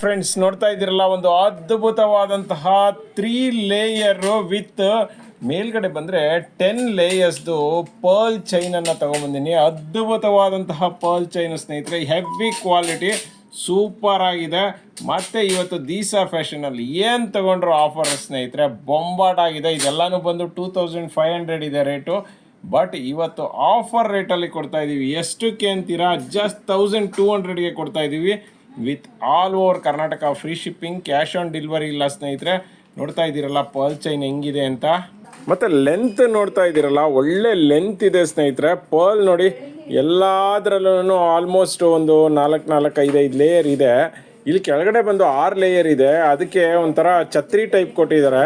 Friends ನೋಡ್ತಾ ಇದ್ದೀರಲ್ಲ, ಒಂದು ಅದ್ಭುತವಾದಂತಹ ತ್ರೀ ಲೇಯರ್ ವಿತ್ ಮೇಲ್ಗಡೆ ಬಂದ್ರೆ ಟೆನ್ ಲೇಯರ್ಸ್ದು ಪರ್ಲ್ ಚೈನನ್ನು ತಗೊಂಬಂದಿನಿ. ಅದ್ಭುತವಾದಂತಹ ಪರ್ಲ್ ಚೈನ್ ಸ್ನೇಹಿತರೆ ಹೆವಿ ಕ್ವಾಲಿಟಿ ಸೂಪರ್ ಆಗಿದೆ. ಮತ್ತೆ ಇವತ್ತು ದೀಸಾ ಫ್ಯಾಷನ್ ಅಲ್ಲಿ ಏನ್ ತಗೊಂಡ್ರು ಆಫರ್ ಸ್ನೇಹಿತರೆ, ಬೊಂಬಾಟ್ ಆಗಿದೆ. ಇದೆಲ್ಲಾನು ಬಂದು ಟೂ ತೌಸಂಡ್ ಫೈವ್ ಹಂಡ್ರೆಡ್ ಇದೆ ರೇಟು ಬಟ್ ಇವತ್ತು ಆಫರ್ ರೇಟಲ್ಲಿ ಕೊಡ್ತಾ ಇದ್ದೀವಿ ಎಷ್ಟಕ್ಕೆ ಅಂತೀರಾ? ಜಸ್ಟ್ ತೌಸಂಡ್ ಟೂ ಹಂಡ್ರೆಡ್ಗೆ ಕೊಡ್ತಾ ಇದ್ದೀವಿ with all over Karnataka free shipping, cash on delivery ಇಲ್ಲ ಸ್ನೇಹಿತರೆ. ನೋಡ್ತಾ ಇದ್ದೀರಲ್ಲ, ಪರ್ಲ್ ಚೈನ್ ಹೆಂಗಿದೆ ಅಂತ. ಮತ್ತೆ ಲೆಂತ್ ನೋಡ್ತಾ ಇದ್ದೀರಲ್ಲ, ಒಳ್ಳೆ ಲೆಂತ್ ಇದೆ ಸ್ನೇಹಿತರೆ. ಪರ್ಲ್ ನೋಡಿ ಎಲ್ಲದರಲ್ಲೂ ಆಲ್ಮೋಸ್ಟ್ ಒಂದು ನಾಲ್ಕು ನಾಲ್ಕು ಐದೈದು ಲೇಯರ್ ಇದೆ. ಇಲ್ಲಿ ಕೆಳಗಡೆ ಬಂದು ಆರು ಲೇಯರ್ ಇದೆ. ಅದಕ್ಕೆ ಒಂಥರ ಛತ್ರಿ ಟೈಪ್ ಕೊಟ್ಟಿದ್ದಾರೆ.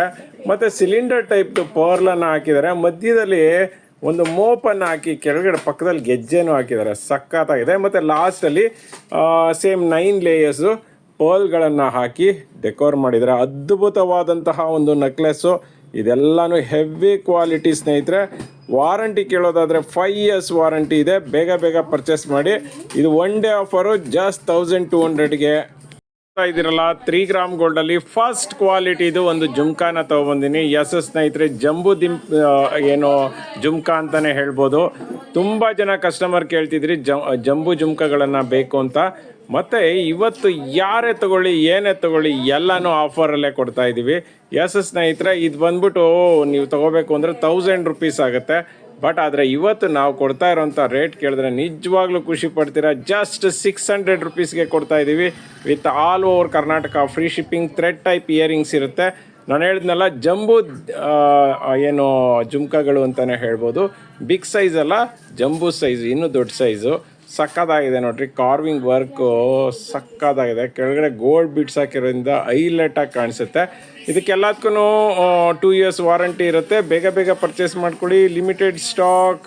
ಮತ್ತೆ ಸಿಲಿಂಡರ್ ಟೈಪ್ ಪರ್ಲನ್ನು ಹಾಕಿದ್ದಾರೆ. ಮಧ್ಯದಲ್ಲಿ ಒಂದು ಮೋಪನ್ನು ಹಾಕಿ ಕೆಳಗಡೆ ಪಕ್ಕದಲ್ಲಿ ಗೆಜ್ಜೆನೂ ಹಾಕಿದ್ದಾರೆ. ಸಖತ್ತಾಗಿದೆ. ಮತ್ತು ಲಾಸ್ಟಲ್ಲಿ ಸೇಮ್ ನೈನ್ ಲೇಯರ್ಸು ಪರ್ಲ್ಗಳನ್ನು ಹಾಕಿ ಡೆಕೋರ್ ಮಾಡಿದ್ದಾರೆ. ಅದ್ಭುತವಾದಂತಹ ಒಂದು ನೆಕ್ಲೆಸ್ಸು. ಇದೆಲ್ಲನೂ ಹೆವಿ ಕ್ವಾಲಿಟಿ ಸ್ನೇಹಿತರೆ. ವಾರಂಟಿ ಕೇಳೋದಾದರೆ ಫೈವ್ ಇಯರ್ಸ್ ವಾರಂಟಿ ಇದೆ. ಬೇಗ ಬೇಗ ಪರ್ಚೇಸ್ ಮಾಡಿ. ಇದು one day offer, just thousand two ಹಂಡ್ರೆಡ್ಗೆ. ನೋಡ್ತಾ ಇದ್ದೀರಲ್ಲ ತ್ರೀ ಗ್ರಾಮ್ ಗೋಲ್ಡ್ ಅಲ್ಲಿ ಫಸ್ಟ್ ಕ್ವಾಲಿಟಿ ಇದು ಒಂದು ಜುಮ್ಕಾನ ತಗೊಬಂದಿನಿ. ಎಸ್ ಸ್ನೇಹಿತರೆ, ಜಂಬು ದಿಂ ಏನು ಜುಮ್ಕಾ ಅಂತಾನೆ ಹೇಳ್ಬೋದು. ತುಂಬಾ ಜನ ಕಸ್ಟಮರ್ ಕೇಳ್ತಿದ್ರಿ ಜಂಬು ಜುಮ್ಕಾಗಳನ್ನ ಬೇಕು ಅಂತ. ಮತ್ತೆ ಇವತ್ತು ಯಾರೇ ತಗೊಳ್ಳಿ, ಏನೇ ತಗೊಳ್ಳಿ, ಎಲ್ಲಾನು ಆಫರಲ್ಲೇ ಕೊಡ್ತಾ ಇದ್ದೀವಿ ಎಸ್ ಎಸ್ ಸ್ನೇಹಿತರೆ, ಇದು ಬಂದ್ಬಿಟ್ಟು ನೀವು ತಗೋಬೇಕು ಅಂದ್ರೆ ತೌಸಂಡ್ ರುಪೀಸ್ ಆಗುತ್ತೆ. ಬಟ್ ಆದರೆ ಇವತ್ತು ನಾವು ಕೊಡ್ತಾ ಇರೋಂಥ ರೇಟ್ ಕೇಳಿದ್ರೆ ನಿಜವಾಗ್ಲೂ ಖುಷಿ ಪಡ್ತೀರಾ? ಜಸ್ಟ್ ಸಿಕ್ಸ್ ಹಂಡ್ರೆಡ್ ರುಪೀಸ್ಗೆ ಕೊಡ್ತಾ ಇದ್ದೀವಿ with all over Karnataka free shipping thread type earrings ಇರುತ್ತೆ. ನಾನು ಹೇಳಿದ್ನಲ್ಲ, ಜಂಬೂ ಏನು ಜುಮ್ಕಗಳು ಅಂತಲೇ ಹೇಳ್ಬೋದು. ಬಿಗ್ ಸೈಜ್ ಅಲ್ಲ, ಜಂಬೂ ಸೈಜ್ ಇನ್ನೂ ದೊಡ್ಡ ಸೈಜು ಸಕ್ಕತ್ತಾಗಿದೆ ನೋಡ್ರಿ ಕಾರ್ವಿಂಗ್ ವರ್ಕು ಸಕ್ಕತ್ತಾಗಿದೆ ಕೆಳಗಡೆ ಗೋಲ್ಡ್ ಬಿಟ್ಸ್ ಹಾಕಿರೋದ್ರಿಂದ ಕಾಣಿಸುತ್ತೆ. ಇದಕ್ಕೆಲ್ಲದಕ್ಕೂ ಟೂ ಇಯರ್ಸ್ ವಾರಂಟಿ ಇರುತ್ತೆ. ಬೇಗ ಬೇಗ ಪರ್ಚೇಸ್ ಮಾಡ್ಕೊಳ್ಳಿ. ಲಿಮಿಟೆಡ್ ಸ್ಟಾಕ್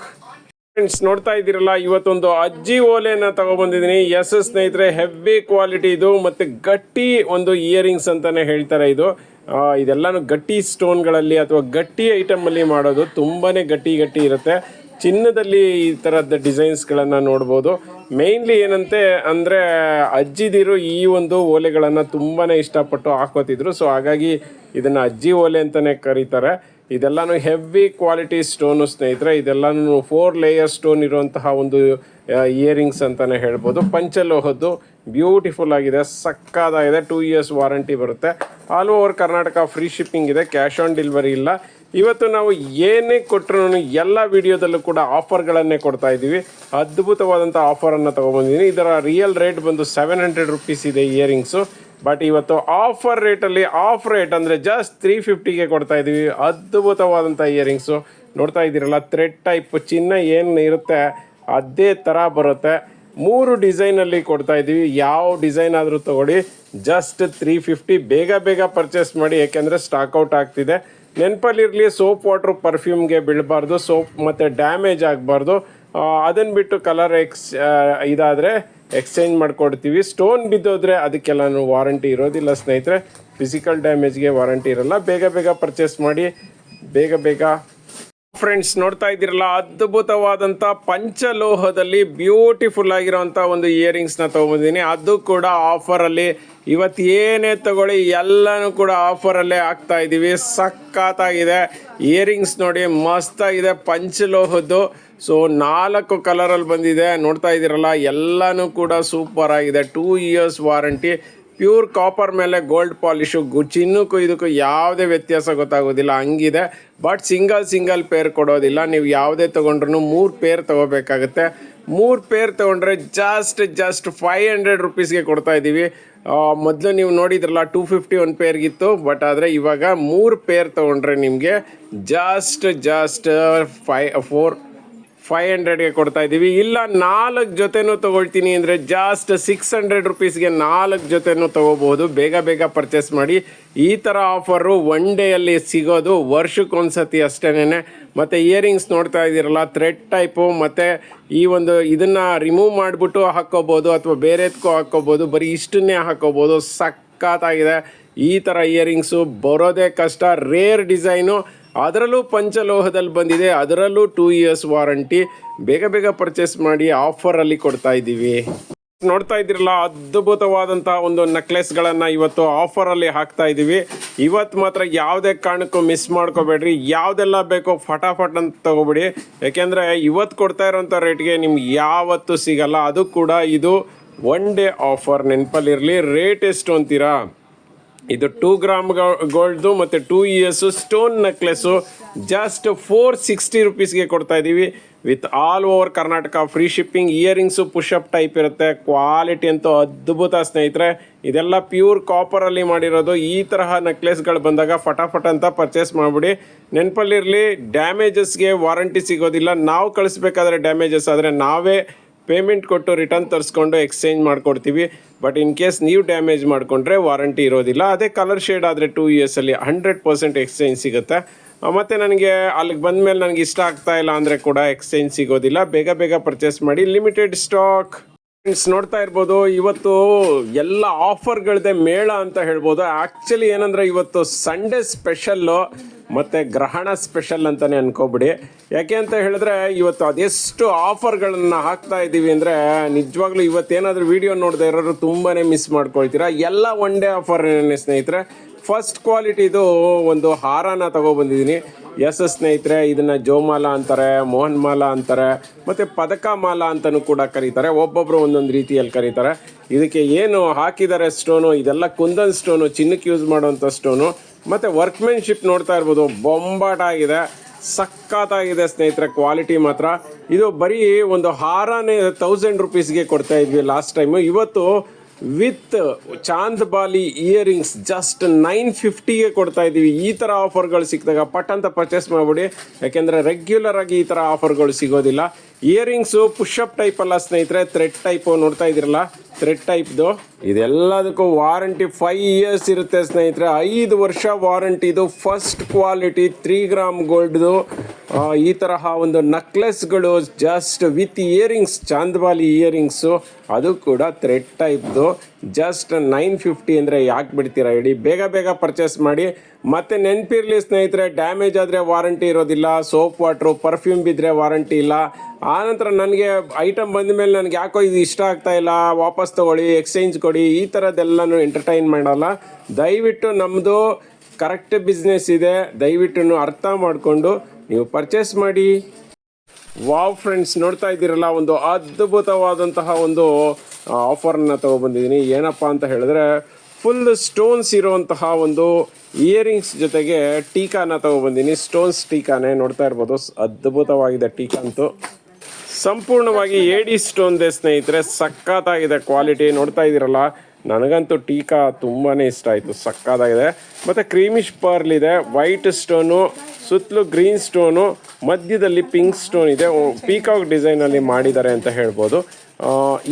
ಫ್ರೆಂಡ್ಸ್ ನೋಡ್ತಾ ಇದ್ದೀರಲ್ಲ, ಇವತ್ತೊಂದು ಅಜ್ಜಿ ಓಲೆನ ತಗೊಬಂದಿದ್ದೀನಿ. ಎಸ್ ಎಸ್ ಸ್ನೇಹಿತರೆ ಹೆವಿ ಕ್ವಾಲಿಟಿ ಇದು ಮತ್ತು ಗಟ್ಟಿ ಒಂದು ಇಯರಿಂಗ್ಸ್ ಅಂತಲೇ ಹೇಳ್ತಾರೆ ಇದು. ಇದೆಲ್ಲನೂ ಗಟ್ಟಿ ಸ್ಟೋನ್ಗಳಲ್ಲಿ ಅಥವಾ ಗಟ್ಟಿ ಐಟಮಲ್ಲಿ ಮಾಡೋದು ತುಂಬಾ ಗಟ್ಟಿ ಗಟ್ಟಿ ಇರುತ್ತೆ. ಚಿನ್ನದಲ್ಲಿ ಈ ಥರದ ಡಿಸೈನ್ಸ್ಗಳನ್ನು ನೋಡ್ಬೋದು. ಮೇಯ್ನ್ಲಿ ಏನಂತೆ ಅಂದರೆ ಅಜ್ಜಿದಿರು ಈ ಒಂದು ಓಲೆಗಳನ್ನು ತುಂಬಾ ಇಷ್ಟಪಟ್ಟು ಹಾಕೋತಿದ್ರು. ಸೊ ಹಾಗಾಗಿ ಇದನ್ನು ಅಜ್ಜಿ ಓಲೆ ಅಂತಲೇ ಕರೀತಾರೆ. ಇದೆಲ್ಲಾನು ಹೆವಿ ಕ್ವಾಲಿಟಿ ಸ್ಟೋನು ಸ್ನೇಹಿತರೆ, ಇದೆಲ್ಲಾನು ಫೋರ್ ಲೇಯರ್ ಸ್ಟೋನ್ ಇರುವಂತಹ ಒಂದು ಇಯರಿಂಗ್ಸ್ ಅಂತಾನೆ ಹೇಳ್ಬೋದು. ಪಂಚಲೋಹದ್ದು ಬ್ಯೂಟಿಫುಲ್ ಆಗಿದೆ ಸಕ್ಕದಾಗಿದೆ ಟೂ ಇಯರ್ಸ್ ವಾರಂಟಿ ಬರುತ್ತೆ. All over Karnataka free shipping ಇದೆ ಕ್ಯಾಶ್ ಆನ್ ಡೆಲಿವರಿ ಇಲ್ಲ. ಇವತ್ತು ನಾವು ಏನೇ ಕೊಟ್ಟರು ಎಲ್ಲ ವಿಡಿಯೋದಲ್ಲೂ ಕೂಡ ಆಫರ್ಗಳನ್ನೇ ಕೊಡ್ತಾ ಇದ್ದೀವಿ. ಅದ್ಭುತವಾದಂಥ ಆಫರನ್ನು ತೊಗೊಬಂದಿದ್ದೀನಿ. ಇದರ ರಿಯಲ್ ರೇಟ್ ಬಂದು ಸೆವೆನ್ ಹಂಡ್ರೆಡ್ ರುಪೀಸ್ ಇದೆ ಇಯರಿಂಗ್ಸು ಬಟ್ ಇವತ್ತು ಆಫರ್ ರೇಟಲ್ಲಿ ಆಫ್ ರೇಟ್ ಅಂದರೆ ಜಸ್ಟ್ ತ್ರೀ ಫಿಫ್ಟಿಗೆ ಕೊಡ್ತಾ ಇದ್ದೀವಿ. ಅದ್ಭುತವಾದಂಥ ಇಯರಿಂಗ್ಸು ನೋಡ್ತಾ ಇದ್ದೀರಲ್ಲ ಥ್ರೆಡ್ ಟೈಪ್ ಚಿನ್ನ ಏನು ಇರುತ್ತೆ, ಅದೇ ಥರ ಬರುತ್ತೆ. ಮೂರು ಡಿಸೈನಲ್ಲಿ ಕೊಡ್ತಾ ಇದ್ದೀವಿ. ಯಾವ ಡಿಸೈನ್ ಆದರೂ ತಗೊಳ್ಳಿ. ಜಸ್ಟ್ ತ್ರೀ ಫಿಫ್ಟಿ ಬೇಗ ಬೇಗ ಪರ್ಚೇಸ್ ಮಾಡಿ. ಯಾಕೆಂದರೆ ಸ್ಟಾಕ್ಔಟ್ ಆಗ್ತಿದೆ. ನೆನಪಲ್ಲಿರಲಿ ಸೋಪ್ ವಾಟ್ರ್ ಪರ್ಫ್ಯೂಮ್ಗೆ ಬೀಳಬಾರ್ದು, ಸೋಪ್ ಮತ್ತು ಡ್ಯಾಮೇಜ್ ಆಗಬಾರ್ದು. ಅದನ್ನು ಬಿಟ್ಟು ಕಲರ್ ಎಕ್ಸ್ ಇದಾದರೆ ಎಕ್ಸ್ಚೇಂಜ್ ಮಾಡ್ಕೊಡ್ತೀವಿ. ಸ್ಟೋನ್ ಬಿದ್ದೋದ್ರೆ ಅದಕ್ಕೆಲ್ಲ ವಾರಂಟಿ ಇರೋದಿಲ್ಲ ಸ್ನೇಹಿತರೆ. ಫಿಸಿಕಲ್ ಡ್ಯಾಮೇಜ್ಗೆ ವಾರಂಟಿ ಇರಲ್ಲ. ಬೇಗ ಬೇಗ ಪರ್ಚೇಸ್ ಮಾಡಿ, ಬೇಗ ಬೇಗ ಫ್ರೆಂಡ್ಸ್, ನೋಡ್ತಾ ಇದ್ದೀರಲ್ಲ ಅದ್ಭುತವಾದಂಥ ಪಂಚಲೋಹದಲ್ಲಿ ಬ್ಯೂಟಿಫುಲ್ ಆಗಿರೋಂಥ ಒಂದು ಇಯರಿಂಗ್ಸ್ನ ತಗೊಂಡಿದ್ದೀನಿ ಅದು ಕೂಡ ಆಫರಲ್ಲಿ ಇವತ್ತು ಏನೇ ತಗೊಳ್ಳಿ, ಎಲ್ಲನೂ ಕೂಡ ಆಫರಲ್ಲೇ ಹಾಕ್ತಾ ಇದ್ದೀವಿ. ಸಖತ್ತಾಗಿದೆ. ಇಯರಿಂಗ್ಸ್ ನೋಡಿ, ಮಸ್ತಾಗಿದೆ ಪಂಚಲೋಹದ್ದು. ಸೊ ನಾಲ್ಕು ಕಲರಲ್ಲಿ ಬಂದಿದೆ. ನೋಡ್ತಾ ಇದ್ದೀರಲ್ಲ, ಎಲ್ಲನೂ ಕೂಡ ಸೂಪರ್ ಆಗಿದೆ. Two years warranty pure copper ಮೇಲೆ ಗೋಲ್ಡ್ ಪಾಲಿಶು ಚಿನ್ನಕ್ಕೂ ಇದಕ್ಕೂ ಯಾವುದೇ ವ್ಯತ್ಯಾಸ ಗೊತ್ತಾಗೋದಿಲ್ಲ, ಹಂಗಿದೆ. ಬಟ್ ಸಿಂಗಲ್ ಸಿಂಗಲ್ ಪೇರ್ ಕೊಡೋದಿಲ್ಲ. ನೀವು ಯಾವುದೇ ತೊಗೊಂಡ್ರು ಮೂರು ಪೇರ್ ತೊಗೋಬೇಕಾಗುತ್ತೆ. ಮೂರು ಪೇರ್ ತೊಗೊಂಡ್ರೆ ಜಸ್ಟ್ ಜಸ್ಟ್ ಫೈವ್ ಹಂಡ್ರೆಡ್ ರುಪೀಸ್ಗೆ ಕೊಡ್ತಾ ಇದ್ದೀವಿ ಮೊದಲು ನೀವು ನೋಡಿದ್ರಲ್ಲ ಟೂ ಫಿಫ್ಟಿ ಒನ್ ಪೇರ್ಗಿತ್ತು ಬಟ್ ಆದರೆ ಇವಾಗ ಮೂರು ಪೇರ್ ತೊಗೊಂಡ್ರೆ ನಿಮಗೆ ಜಸ್ಟ್ ಜಸ್ಟ್ ಫೈ ಫೋರ್ ಫೈವ್ ಹಂಡ್ರೆಡ್ಗೆ ಕೊಡ್ತಾ ಇದ್ದೀವಿ. ಇಲ್ಲ, ನಾಲ್ಕು ಜೊತೆನೂ ತಗೊಳ್ತೀನಿ ಅಂದರೆ ಜಾಸ್ಟ್ ಸಿಕ್ಸ್ ಹಂಡ್ರೆಡ್ ರುಪೀಸ್ಗೆ ನಾಲ್ಕು ಜೊತೆನೂ ತಗೋಬಹುದು. ಬೇಗ ಬೇಗ ಪರ್ಚೇಸ್ ಮಾಡಿ. ಈ ಥರ ಆಫರು ಒನ್ ಡೇಯಲ್ಲಿ ಸಿಗೋದು ವರ್ಷಕ್ಕೊಂದ್ಸತಿ ಅಷ್ಟೇನೆ ಮತ್ತು ಇಯರಿಂಗ್ಸ್ ನೋಡ್ತಾ ಇದ್ದೀರಲ್ಲ ಥ್ರೆಡ್ ಟೈಪು ಮತ್ತು ಈ ಒಂದು ಇದನ್ನು ರಿಮೂವ್ ಮಾಡಿಬಿಟ್ಟು ಹಾಕ್ಕೋಬೋದು ಅಥವಾ ಬೇರೆದಕ್ಕೂ ಹಾಕ್ಕೋಬೋದು ಬರೀ ಇಷ್ಟನ್ನೇ ಹಾಕ್ಕೋಬೋದು ಸಕ್ಕತ್ತಾಗಿದೆ ಈ ಥರ ಇಯರಿಂಗ್ಸು ಬರೋದೇ ಕಷ್ಟ. ರೇರ್ ಡಿಸೈನು ಅದರಲ್ಲೂ ಪಂಚಲೋಹದಲ್ಲಿ ಬಂದಿದೆ. ಅದರಲ್ಲೂ ಟೂ ಇಯರ್ಸ್ ವಾರಂಟಿ ಬೇಗ ಬೇಗ ಪರ್ಚೇಸ್ ಮಾಡಿ ಆಫರಲ್ಲಿ ಕೊಡ್ತಾ ಇದ್ದೀವಿ. ನೋಡ್ತಾ ಇದ್ದೀರಲ್ಲ, ಅದ್ಭುತವಾದಂತಹ ಒಂದು ನೆಕ್ಲೆಸ್ಗಳನ್ನು ಇವತ್ತು ಆಫರಲ್ಲಿ ಹಾಕ್ತಾ ಇದ್ದೀವಿ. ಇವತ್ತು ಮಾತ್ರ ಯಾವುದೇ ಕಾರಣಕ್ಕೂ ಮಿಸ್ ಮಾಡ್ಕೋಬೇಡ್ರಿ. ಯಾವುದೆಲ್ಲ ಬೇಕೋ ಫಟಾಫಟ್ ಅಂತ ತಗೋಬಿಡಿ. ಯಾಕೆಂದರೆ ಇವತ್ತು ಕೊಡ್ತಾ ಇರೋಂಥ ರೇಟ್ಗೆ ನಿಮ್ಗೆ ಯಾವತ್ತೂ ಸಿಗಲ್ಲ. ಅದು ಕೂಡ ಇದು ಒನ್ ಡೇ ಆಫರ್ ನೆನಪಲ್ಲಿರಲಿ. ರೇಟ್ ಎಷ್ಟು ಅಂತೀರಾ? ಇದು ಟೂ ಗ್ರಾಮ್ ಗೋಲ್ಡು ಮತ್ತು two years stone necklace just four sixty ರುಪೀಸ್ಗೆ ಕೊಡ್ತಾ ಇದ್ದೀವಿ with all over Karnataka free shipping earrings push up type ಇರುತ್ತೆ. ಕ್ವಾಲಿಟಿ ಅಂತೂ ಅದ್ಭುತ ಸ್ನೇಹಿತರೆ. ಇದೆಲ್ಲ ಪ್ಯೂರ್ ಕಾಪರಲ್ಲಿ ಮಾಡಿರೋದು. ಈ ತರಹ ನೆಕ್ಲೆಸ್ಗಳು ಬಂದಾಗ ಫಟಾಫಟ್ ಅಂತ ಪರ್ಚೇಸ್ ಮಾಡಿಬಿಡಿ. ನೆನಪಲ್ಲಿರಲಿ ಡ್ಯಾಮೇಜಸ್ಗೆ ವಾರಂಟಿ ಸಿಗೋದಿಲ್ಲ. ನಾವು ಕಳಿಸ್ಬೇಕಾದ್ರೆ ಡ್ಯಾಮೇಜಸ್ ಆದರೆ ನಾವೇ ಪೇಮೆಂಟ್ ಕೊಟ್ಟು ರಿಟರ್ನ್ ತರಿಸ್ಕೊಂಡು ಎಕ್ಸ್ಚೇಂಜ್ ಮಾಡ್ಕೊಡ್ತೀವಿ. ಬಟ್ ಇನ್ ಕೇಸ್ ನೀವು ಡ್ಯಾಮೇಜ್ ಮಾಡಿಕೊಂಡ್ರೆ ವಾರಂಟಿ ಇರೋದಿಲ್ಲ. ಅದೇ ಕಲರ್ ಶೇಡ್ ಆದರೆ ಟೂ ಇಯರ್ಸಲ್ಲಿ ಹಂಡ್ರೆಡ್ ಪರ್ಸೆಂಟ್ ಎಕ್ಸ್ಚೇಂಜ್ ಸಿಗುತ್ತೆ. ಮತ್ತು ನನಗೆ ಅಲ್ಲಿಗೆ ಬಂದಮೇಲೆ ನನಗೆ ಇಷ್ಟ ಆಗ್ತಾ ಇಲ್ಲ ಅಂದರೆ ಕೂಡ ಎಕ್ಸ್ಚೇಂಜ್ ಸಿಗೋದಿಲ್ಲ. ಬೇಗ ಬೇಗ ಪರ್ಚೇಸ್ ಮಾಡಿ ಲಿಮಿಟೆಡ್ ಸ್ಟಾಕ್ ಫ್ರೆಂಡ್ಸ್ ನೋಡ್ತಾ ಇರ್ಬೋದು. ಇವತ್ತು ಎಲ್ಲ ಆಫರ್ಗಳದೆ ಮೇಳ ಅಂತ ಹೇಳ್ಬೋದು. ಆ್ಯಕ್ಚುಲಿ ಏನಂದರೆ ಇವತ್ತು ಸಂಡೇ ಸ್ಪೆಷಲ್ಲು ಮತ್ತು ಗ್ರಹಣ ಸ್ಪೆಷಲ್ ಅಂತಲೇ ಅನ್ಕೋಬಿಡಿ. ಯಾಕೆ ಅಂತ ಹೇಳಿದ್ರೆ ಇವತ್ತು ಅದೆಷ್ಟು ಆಫರ್ಗಳನ್ನು ಹಾಕ್ತಾ ಇದ್ದೀವಿ ಅಂದರೆ ನಿಜವಾಗ್ಲೂ ಇವತ್ತೇನಾದ್ರೂ ವಿಡಿಯೋ ನೋಡದೆ ಇರೋರು ತುಂಬಾ ಮಿಸ್ ಮಾಡ್ಕೊಳ್ತೀರಾ. ಎಲ್ಲ ಒನ್ ಡೇ ಆಫರ್ ಸ್ನೇಹಿತರೆ ಫಸ್ಟ್ ಕ್ವಾಲಿಟಿದು ಒಂದು ಹಾರನ ತಗೊಬಂದಿದ್ದೀನಿ. ಎಸ್ ಎಸ್ ಸ್ನೇಹಿತರೆ, ಇದನ್ನ ಜೋಮಾಲ ಅಂತಾರೆ ಮೋಹನ್ ಮಾಲ ಅಂತಾರೆ, ಮತ್ತೆ ಪದಕ ಮಾಲ ಅಂತಲೂ ಕೂಡ ಕರೀತಾರೆ. ಒಬ್ಬೊಬ್ರು ಒಂದೊಂದು ರೀತಿಯಲ್ಲಿ ಕರೀತಾರೆ. ಇದಕ್ಕೆ ಏನು ಹಾಕಿದ್ದಾರೆ ಸ್ಟೋನು, ಇದೆಲ್ಲ ಕುಂದನ್ ಸ್ಟೋನು ಚಿನ್ನಕ್ಕೆ ಯೂಸ್ ಮಾಡುವಂಥ ಸ್ಟೋನು, ಮತ್ತೆ ವರ್ಕ್ಮೆನ್ಶಿಪ್ ನೋಡ್ತಾ ಇರ್ಬೋದು. ಬೊಂಬಾಟ ಆಗಿದೆ ಸಖತ್ತಾಗಿದೆ ಸ್ನೇಹಿತರೆ, ಕ್ವಾಲಿಟಿ ಮಾತ್ರ. ಇದು ಬರೀ ಒಂದು ಹಾರನೇ ತೌಸಂಡ್ ರುಪೀಸ್ಗೆ ಕೊಡ್ತಾ ಇದ್ವಿ ಲಾಸ್ಟ್ ಟೈಮು. ಇವತ್ತು with chand bali earrings just nine ಫಿಫ್ಟಿಗೆ ಕೊಡ್ತಾ ಇದ್ದೀವಿ. ಈ ಥರ ಆಫರ್ಗಳು ಸಿಕ್ಕಿದಾಗ ಪಟ್ ಅಂತ ಪರ್ಚೇಸ್ ಮಾಡಿಬಿಡಿ. ಯಾಕೆಂದರೆ ರೆಗ್ಯುಲರ್ ಆಗಿ ಈ ಥರ ಆಫರ್ಗಳು ಸಿಗೋದಿಲ್ಲ. ಇಯರಿಂಗ್ಸು ಪುಷಪ್ ಟೈಪ್ ಅಲ್ಲ ಸ್ನೇಹಿತರೆ ಥ್ರೆಡ್ ಟೈಪು ನೋಡ್ತಾ ಇದ್ದೀರಲ್ಲ? ಥ್ರೆಡ್ ಟೈಪ್ದು ಇದೆಲ್ಲದಕ್ಕೂ ವಾರಂಟಿ ಫೈವ್ ಇಯರ್ಸ್ ಇರುತ್ತೆ ಸ್ನೇಹಿತರೆ. ಐದು ವರ್ಷ ವಾರಂಟಿದು ಫಸ್ಟ್ ಕ್ವಾಲಿಟಿ ತ್ರೀ ಗ್ರಾಮ್ ಗೋಲ್ಡ್ದು ಈ ತರಹ ಒಂದು ನಕ್ಲೆಸ್ಗಳು just with earrings chandbali earrings ಅದು ಕೂಡ ಥ್ರೆಡ್ ಟೈಪ್ದು ಜಸ್ಟ್ ನೈನ್ ಫಿಫ್ಟಿ ಅಂದರೆ ಯಾಕೆ ಬಿಡ್ತೀರಾ ಹೇಳಿ, ಬೇಗ ಬೇಗ ಪರ್ಚೇಸ್ ಮಾಡಿ, ಮತ್ತೆ ನೆನಪಿರಲಿ ಸ್ನೇಹಿತರೆ ಡ್ಯಾಮೇಜ್ ಆದರೆ ವಾರಂಟಿ ಇರೋದಿಲ್ಲ ಸೋಪ್ ವಾಟ್ರು ಪರ್ಫ್ಯೂಮ್ ಬಿದ್ದರೆ ವಾರಂಟಿ ಇಲ್ಲ. ಆನಂತರ ನನಗೆ ಐಟಮ್ ಬಂದ ಮೇಲೆ ನನಗೆ ಯಾಕೋ ಇದು ಇಷ್ಟ ಆಗ್ತಾ ಇಲ್ಲ, ವಾಪಸ್ ತಗೊಳ್ಳಿ ಎಕ್ಸ್ಚೇಂಜ್ ಕೊಡಿ, ಈ ಥರದ್ದೆಲ್ಲನೂ ಎಂಟರ್ಟೈನ್ ಮಾಡಲ್ಲ. ದಯವಿಟ್ಟು ನಮ್ಮದು ಕರೆಕ್ಟ್ ಬಿಸ್ನೆಸ್ ಇದೆ, ದಯವಿಟ್ಟು ಅರ್ಥ ಮಾಡಿಕೊಂಡು ನೀವು ಪರ್ಚೇಸ್ ಮಾಡಿ ವಾವ್ ಫ್ರೆಂಡ್ಸ್ ನೋಡ್ತಾ ಇದ್ದೀರಲ್ಲ, ಒಂದು ಅದ್ಭುತವಾದಂತಹ ಒಂದು ಆಫರನ್ನು ತಗೊಬಂದಿದ್ದೀನಿ. ಏನಪ್ಪ ಅಂತ ಹೇಳಿದ್ರೆ ಫುಲ್ ಸ್ಟೋನ್ಸ್ ಇರುವಂತಹ ಒಂದು ಇಯರಿಂಗ್ಸ್ ಜೊತೆಗೆ ಟೀಕಾನ ತಗೊಬಂದಿನಿ ಸ್ಟೋನ್ಸ್ ಟೀಕಾನೇ ನೋಡ್ತಾ ಇರ್ಬೋದು. ಅದ್ಭುತವಾಗಿದೆ ಟೀಕಾ ಅಂತೂ. ಸಂಪೂರ್ಣವಾಗಿ ಏಡಿ ಸ್ಟೋನ್ದೆ ಸ್ನೇಹಿತರೆ, ಸಖತ್ತಾಗಿದೆ ಕ್ವಾಲಿಟಿ ನೋಡ್ತಾ ಇದ್ದೀರಲ್ಲ ನನಗಂತೂ ಟೀಕಾ ತುಂಬಾ ಇಷ್ಟ ಆಯಿತು, ಸಕ್ಕತ್ತಾಗಿದೆ. ಮತ್ತು ಕ್ರೀಮಿಶ್ ಪರ್ಲ್ ಇದೆ, ವೈಟ್ ಸ್ಟೋನು, ಸುತ್ತಲೂ ಗ್ರೀನ್ ಸ್ಟೋನು, ಮಧ್ಯದಲ್ಲಿ ಪಿಂಕ್ ಸ್ಟೋನ್ ಇದೆ. ಪೀಕಾಕ್ ಡಿಸೈನಲ್ಲಿ ಮಾಡಿದ್ದಾರೆ ಅಂತ ಹೇಳ್ಬೋದು.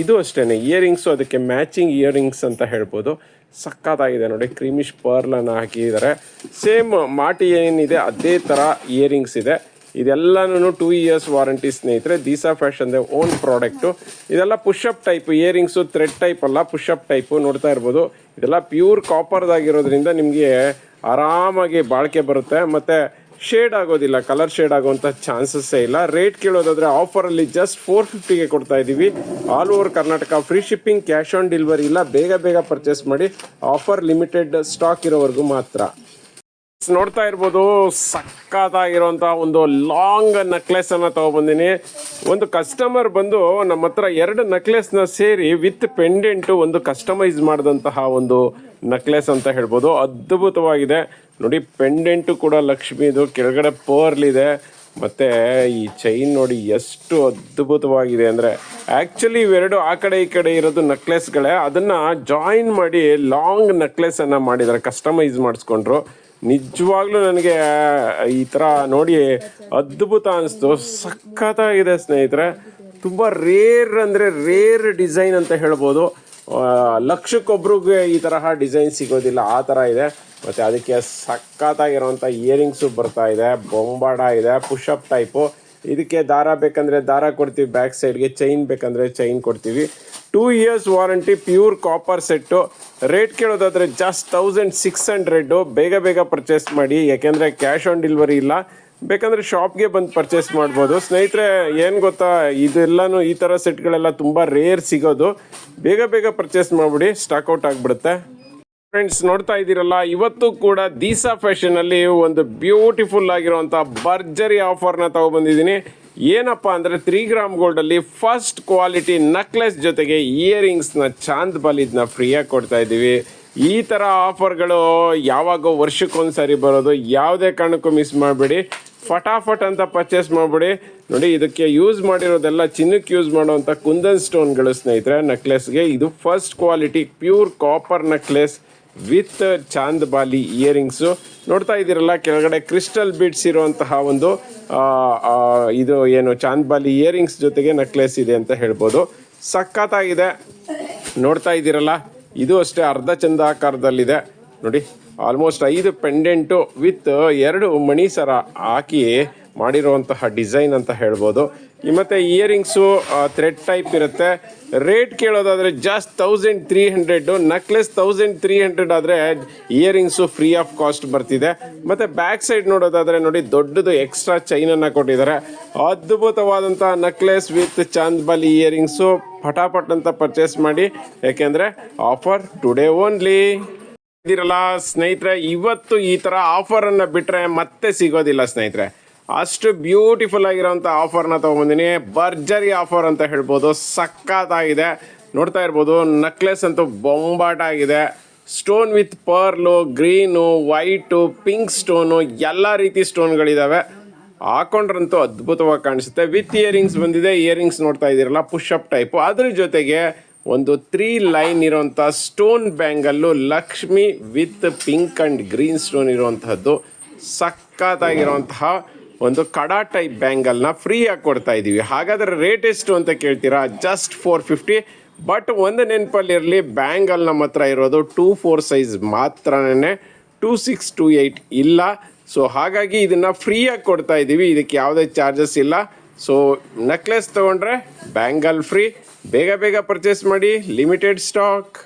ಇದು ಅಷ್ಟೇ ಇಯರಿಂಗ್ಸು ಅದಕ್ಕೆ ಮ್ಯಾಚಿಂಗ್ ಇಯರಿಂಗ್ಸ್ ಅಂತ ಹೇಳ್ಬೋದು. ಸಕ್ಕತ್ತಾಗಿದೆ ನೋಡಿ, ಕ್ರೀಮಿಶ್ ಪರ್ಲನ್ನು ಹಾಕಿದ್ದಾರೆ. ಸೇಮ್ ಮಾಟಿ ಏನಿದೆ, ಅದೇ ಥರ ಇಯರಿಂಗ್ಸ್ ಇದೆ. ಇದೆಲ್ಲನೂ ಟೂ ಇಯರ್ಸ್ ವಾರಂಟಿ ಸ್ನೇಹಿತರೆ ದೀಸಾ ಫ್ಯಾಷನ್ದೆ ಓನ್ ಪ್ರಾಡಕ್ಟು ಇದೆಲ್ಲ push up type earrings thread type ಅಲ್ಲ ಪುಷಪ್ ಟೈಪು ನೋಡ್ತಾ ಇರ್ಬೋದು. ಇದೆಲ್ಲ ಪ್ಯೂರ್ ಕಾಪರ್ದಾಗಿರೋದ್ರಿಂದ ನಿಮಗೆ ಆರಾಮಾಗಿ ಬಾಳಿಕೆ ಬರುತ್ತೆ. ಮತ್ತು ಶೇಡ್ ಆಗೋದಿಲ್ಲ ಕಲರ್ ಶೇಡ್ ಆಗುವಂಥ ಚಾನ್ಸಸ್ಸೇ ಇಲ್ಲ. ರೇಟ್ ಕೇಳೋದಾದರೆ ಆಫರಲ್ಲಿ ಜಸ್ಟ್ ಫೋರ್ ಫಿಫ್ಟಿಗೆ ಕೊಡ್ತಾ ಇದ್ದೀವಿ all over Karnataka free shipping cash on delivery ಇಲ್ಲ. ಬೇಗ ಬೇಗ ಪರ್ಚೇಸ್ ಮಾಡಿ ಆಫರ್ ಲಿಮಿಟೆಡ್ ಸ್ಟಾಕ್ ಇರೋವರೆಗೂ ಮಾತ್ರ. ನೋಡ್ತಾ ಇರ್ಬೋದು ಸಕ್ಕತ್ತಾಗಿರುವಂತಹ ಒಂದು ಲಾಂಗ್ ನೆಕ್ಲೆಸ್ ಅನ್ನ ತಗೊಬಂದಿನಿ. ಒಂದು ಕಸ್ಟಮರ್ ಬಂದು ನಮ್ಮ ಹತ್ರ ಎರಡು ನೆಕ್ಲೆಸ್ನ ಸೇರಿ ವಿತ್ ಪೆಂಡೆಂಟು ಒಂದು ಕಸ್ಟಮೈಸ್ ಮಾಡಿದಂತಹ ಒಂದು ನೆಕ್ಲೆಸ್ ಅಂತ ಹೇಳ್ಬೋದು. ಅದ್ಭುತವಾಗಿದೆ. ನೋಡಿ ಪೆಂಡೆಂಟು ಕೂಡ ಲಕ್ಷ್ಮಿದು, ಕೆಳಗಡೆ ಪರ್ಲ್ ಇದೆ. ಮತ್ತೆ ಈ ಚೈನ್ ನೋಡಿ ಎಷ್ಟು ಅದ್ಭುತವಾಗಿದೆ ಅಂದರೆ ಆ್ಯಕ್ಚುಲಿ ಇವೆರಡು ಆ ಕಡೆ ಈ ಕಡೆ ಇರೋದು ನೆಕ್ಲೆಸ್ಗಳೇ ಅದನ್ನು ಜಾಯಿನ್ ಮಾಡಿ ಲಾಂಗ್ ನೆಕ್ಲೆಸನ್ನು ಮಾಡಿದ್ದಾರೆ ಕಸ್ಟಮೈಸ್ ಮಾಡಿಸ್ಕೊಂಡ್ರು. ನಿಜವಾಗ್ಲೂ ನನಗೆ ಈ ಥರ ನೋಡಿ ಅದ್ಭುತ ಅನಿಸ್ತು. ಸಖತ್ತಾಗಿದೆ ಸ್ನೇಹಿತರೆ. ತುಂಬ ರೇರ್ ಅಂದರೆ ರೇರ್ ಡಿಸೈನ್ ಅಂತ ಹೇಳ್ಬೋದು. ಲಕ್ಷಕ್ಕೊಬ್ರಿಗೆ ಈ ತರಹ ಡಿಸೈನ್ ಸಿಗೋದಿಲ್ಲ. ಆ ಥರ ಇದೆ. ಮತ್ತು ಅದಕ್ಕೆ ಸಖತ್ತಾಗಿರೋಂಥ ಇಯರಿಂಗ್ಸು ಬರ್ತಾ ಇದೆ. ಬೊಂಬಾಡ ಇದೆ. ಪುಷಪ್ ಟೈಪು ಇದಕ್ಕೆ ದಾರ ಬೇಕಂದರೆ ದಾರ ಕೊಡ್ತೀವಿ. ಬ್ಯಾಕ್ ಸೈಡ್ಗೆ ಚೈನ್ ಬೇಕಂದರೆ ಚೈನ್ ಕೊಡ್ತೀವಿ. Two years warranty, pure copper set rate ಕೇಳೋದಾದರೆ just thousand six hundred ಬೇಗ ಬೇಗ ಪರ್ಚೇಸ್ ಮಾಡಿ, ಯಾಕೆಂದರೆ ಕ್ಯಾಶ್ ಆನ್ ಡೆಲಿವರಿ ಇಲ್ಲ. ಬೇಕಂದ್ರೆ ಶಾಪ್ಗೆ ಬಂದು ಪರ್ಚೇಸ್ ಮಾಡ್ಬೋದು. ಸ್ನೇಹಿತರೆ, ಏನು ಗೊತ್ತಾ? ಇದೆಲ್ಲನೂ ಈ ಥರ ಸೆಟ್ಗಳೆಲ್ಲ ತುಂಬ ರೇರ್ ಸಿಗೋದು. ಬೇಗ ಬೇಗ ಪರ್ಚೇಸ್ ಮಾಡಿಬಿಡಿ ಸ್ಟಾಕ್ಔಟ್ ಆಗಿಬಿಡುತ್ತೆ. ಫ್ರೆಂಡ್ಸ್ ನೋಡ್ತಾ ಇದ್ದೀರಲ್ಲ, ಇವತ್ತು ಕೂಡ ದೀಸಾ ಫ್ಯಾಷನಲ್ಲಿ ಒಂದು ಬ್ಯೂಟಿಫುಲ್ ಆಗಿರುವಂಥ ಭರ್ಜರಿ ಆಫರ್ನ ತಗೊಬಂದಿದ್ದೀನಿ. ಏನಪ್ಪಾ ಅಂದರೆ ತ್ರೀ ಗ್ರಾಮ್ ಗೋಲ್ಡಲ್ಲಿ ಫಸ್ಟ್ ಕ್ವಾಲಿಟಿ ನಕ್ಲೆಸ್ ಜೊತೆಗೆ ಇಯರಿಂಗ್ಸ್ನ ಚಾಂದ್ ಇದನ್ನ ಫ್ರೀಯಾಗಿ ಕೊಡ್ತಾ ಇದ್ದೀವಿ. ಈ ಥರ ಆಫರ್ಗಳು ಯಾವಾಗ ವರ್ಷಕ್ಕೊಂದ್ಸರಿ ಬರೋದು. ಯಾವುದೇ ಕಾರಣಕ್ಕೂ ಮಿಸ್ ಮಾಡಬೇಡಿ. ಫಟಾಫಟ್ ಅಂತ ಪರ್ಚೇಸ್ ಮಾಡಿಬಿಡಿ. ನೋಡಿ, ಇದಕ್ಕೆ ಯೂಸ್ ಮಾಡಿರೋದೆಲ್ಲ ಚಿನ್ನಕ್ಕೆ ಯೂಸ್ ಮಾಡುವಂಥ ಕುಂದನ್ ಸ್ಟೋನ್ಗಳು ಸ್ನೇಹಿತರೆ ನೆಕ್ಲೆಸ್ಗೆ ಇದು first quality pure copper necklace with chand bali earrings ನೋಡ್ತಾ ಇದ್ದೀರಲ್ಲ, ಕೆಳಗಡೆ ಕ್ರಿಸ್ಟಲ್ ಬೀಡ್ಸ್ ಇರುವಂತಹ ಒಂದು ಇದು ಏನು, ಚಾಂದ್ಬಾಲಿ ಇಯರಿಂಗ್ಸ್ ಜೊತೆಗೆ ನೆಕ್ಲೆಸ್ ಇದೆ ಅಂತ ಹೇಳ್ಬೋದು. ಸಖತ್ತಾಗಿದೆ. ನೋಡ್ತಾ ಇದ್ದೀರಲ್ಲ, ಇದು ಅಷ್ಟೇ ಅರ್ಧ ಚಂದ ಆಕಾರದಲ್ಲಿದೆ ನೋಡಿ ಆಲ್ಮೋಸ್ಟ್ ಐದು ಪೆಂಡೆಂಟು ವಿತ್ ಎರಡು ಮಣಿ ಸರ ಹಾಕಿ ಮಾಡಿರುವಂತಹ ಡಿಸೈನ್ ಅಂತ ಹೇಳ್ಬೋದು. ಮತ್ತೆ ಇಯರಿಂಗ್ಸು ಥ್ರೆಡ್ ಟೈಪ್ ಇರುತ್ತೆ. Rate ಕೇಳೋದಾದರೆ just thousand three hundred necklace thousand three hundred ಆದರೆ ಇಯರಿಂಗ್ಸು ಫ್ರೀ ಆಫ್ ಕಾಸ್ಟ್ ಬರ್ತಿದೆ. ಮತ್ತು ಬ್ಯಾಕ್ ಸೈಡ್ ನೋಡೋದಾದರೆ ನೋಡಿ ದೊಡ್ಡದು ಎಕ್ಸ್ಟ್ರಾ ಚೈನನ್ನು ಕೊಟ್ಟಿದ್ದಾರೆ. ಅದ್ಭುತವಾದಂಥ ನಕ್ಲೆಸ್ ವಿತ್ ಚಾಂದ್ಬಾಲಿ ಇಯರಿಂಗ್ಸು ಪಟಾಪಟ್ ಅಂತ ಪರ್ಚೇಸ್ ಮಾಡಿ. ಯಾಕೆಂದರೆ ಆಫರ್ ಟುಡೇ ಓನ್ಲಿ ಇದಿರಲ್ಲ ಸ್ನೇಹಿತರೆ, ಇವತ್ತು ಈ ಥರ ಆಫರನ್ನು ಬಿಟ್ಟರೆ ಮತ್ತೆ ಸಿಗೋದಿಲ್ಲ ಸ್ನೇಹಿತರೆ. ಅಷ್ಟು ಬ್ಯೂಟಿಫುಲ್ ಆಗಿರೋಂಥ ಆಫರ್ನ ತೊಗೊಂಡಿದ್ದೀನಿ ಭರ್ಜರಿ ಆಫರ್ ಅಂತ ಹೇಳ್ಬೋದು. ಸಕ್ಕತ್ತಾಗಿದೆ ನೋಡ್ತಾ ಇರ್ಬೋದು ನೆಕ್ಲೆಸ್ ಅಂತೂ ಬೊಂಬಾಟ ಆಗಿದೆ stone with pearl green white pink stone ಎಲ್ಲ ರೀತಿ ಸ್ಟೋನ್ಗಳಿದ್ದಾವೆ ಹಾಕೊಂಡ್ರಂತೂ ಅದ್ಭುತವಾಗಿ ಕಾಣಿಸುತ್ತೆ. ವಿತ್ ಇಯರಿಂಗ್ಸ್ ಬಂದಿದೆ. ಇಯರಿಂಗ್ಸ್ ನೋಡ್ತಾ ಇದ್ದೀರಲ್ಲ ಪುಷ್ ಅಪ್ ಟೈಪು ಅದ್ರ ಜೊತೆಗೆ ಒಂದು ತ್ರೀ ಲೈನ್ ಇರುವಂಥ stone bangle Lakshmi with pink and green stone ಇರುವಂತಹದ್ದು. ಸಖತ್ತಾಗಿರುವಂತಹ ಒಂದು ಕಡಾ ಟೈಪ್ ಬ್ಯಾಂಗಲ್ನ ಫ್ರೀಯಾಗಿ ಕೊಡ್ತಾ ಇದ್ದೀವಿ. ಹಾಗಾದ್ರೆ ರೇಟ್ ಎಷ್ಟು ಅಂತ ಕೇಳ್ತೀರಾ? ಜಸ್ಟ್ ಫೋರ್ ಫಿಫ್ಟಿ ಬಟ್ ಒಂದು ನೆನಪಲ್ಲಿರಲಿ ಬ್ಯಾಂಗಲ್ ನಮ್ಮ ಹತ್ರ ಇರೋದು ಟೂ ಫೋರ್ ಸೈಜ್ ಮಾತ್ರನೇ ಟೂ ಸಿಕ್ಸ್ ಟೂ ಏಯ್ಟ್ ಇಲ್ಲ. ಸೊ ಹಾಗಾಗಿ ಇದನ್ನು ಫ್ರೀಯಾಗಿ ಕೊಡ್ತಾ ಇದ್ದೀವಿ. ಇದಕ್ಕೆ ಯಾವುದೇ ಚಾರ್ಜಸ್ ಇಲ್ಲ. ಸೊ ನೆಕ್ಲೆಸ್ ತೊಗೊಂಡ್ರೆ ಬ್ಯಾಂಗಲ್ ಫ್ರೀ ಬೇಗ ಬೇಗ ಪರ್ಚೇಸ್ ಮಾಡಿ ಲಿಮಿಟೆಡ್ ಸ್ಟಾಕ್